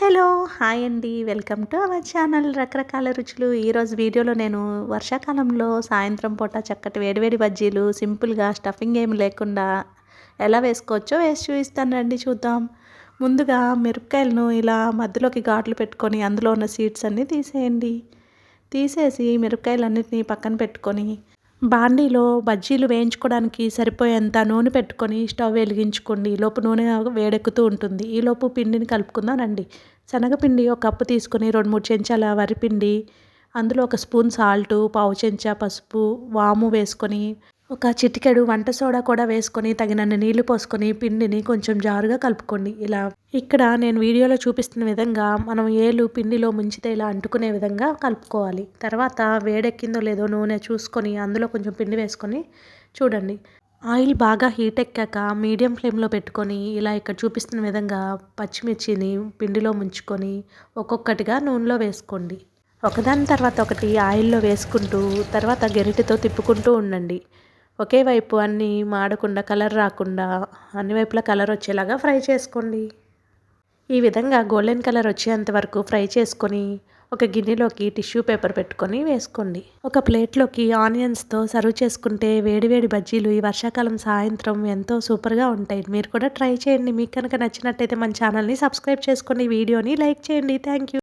Hello hi అండి. Welcome to our channel. రకరకాల రుచులు. ఈరోజు వీడియోలో నేను వర్షాకాలంలో సాయంత్రం పూట చక్కటి వేడివేడి బజ్జీలు సింపుల్గా స్టఫింగ్ ఏమి లేకుండా ఎలా వేసుకోవచ్చో వేసి చూపిస్తాను రండి చూద్దాం. ముందుగా మిరపకాయలను ఇలా మధ్యలోకి ఘాట్లు పెట్టుకొని అందులో ఉన్న సీడ్స్ అన్నీ తీసేయండి. తీసేసి మిరపకాయలన్నింటినీ పక్కన పెట్టుకొని బాండీలో బజ్జీలు వేయించుకోవడానికి సరిపోయేంత నూనె పెట్టుకొని స్టవ్ వెలిగించుకోండి. లోపు నూనె వేడెక్కుతూ ఉంటుంది. ఈలోపు పిండిని కలుపుకుందానండి శనగపిండి ఒక కప్పు తీసుకొని రెండు మూడు చెంచాల వరిపిండి అందులో ఒక స్పూన్ సాల్టు పావు చెంచా పసుపు వాము వేసుకొని ఒక చిటికెడు వంట సోడా కూడా వేసుకొని తగినన్ని నీళ్ళు పోసుకొని పిండిని కొంచెం జారుగా కలుపుకోండి. ఇలా ఇక్కడ నేను వీడియోలో చూపిస్తున్న విధంగా మనం ఏలు పిండిలో ముంచితే ఇలా అంటుకునే విధంగా కలుపుకోవాలి. తర్వాత వేడెక్కిందో లేదో నూనె చూసుకొని అందులో కొంచెం పిండి వేసుకొని చూడండి. ఆయిల్ బాగా హీట్ ఎక్కాక మీడియం ఫ్లేమ్లో పెట్టుకొని ఇలా ఇక్కడ చూపిస్తున్న విధంగా పచ్చిమిర్చిని పిండిలో ముంచుకొని ఒక్కొక్కటిగా నూనెలో వేసుకోండి. ఒకదాని తర్వాత ఒకటి ఆయిల్లో వేసుకుంటూ తర్వాత గెరిటితో తిప్పుకుంటూ ఉండండి. ఒకే వైపు అన్నీ మాడకుండా కలర్ రాకుండా అన్ని వైపులా కలర్ వచ్చేలాగా ఫ్రై చేసుకోండి. ఈ విధంగా గోల్డెన్ కలర్ వచ్చేంత వరకు ఫ్రై చేసుకొని ఒక గిన్నెలోకి టిష్యూ పేపర్ పెట్టుకొని వేసుకోండి. ఒక ప్లేట్లోకి ఆనియన్స్తో సర్వ్ చేసుకుంటే వేడివేడి బజ్జీలు ఈ వర్షాకాలం సాయంత్రం ఎంతో సూపర్గా ఉంటాయి. మీరు కూడా ట్రై చేయండి. మీకు కనుక నచ్చినట్టయితే మన ఛానల్ని సబ్స్క్రైబ్ చేసుకోండి వీడియోని లైక్ చేయండి. Thank you.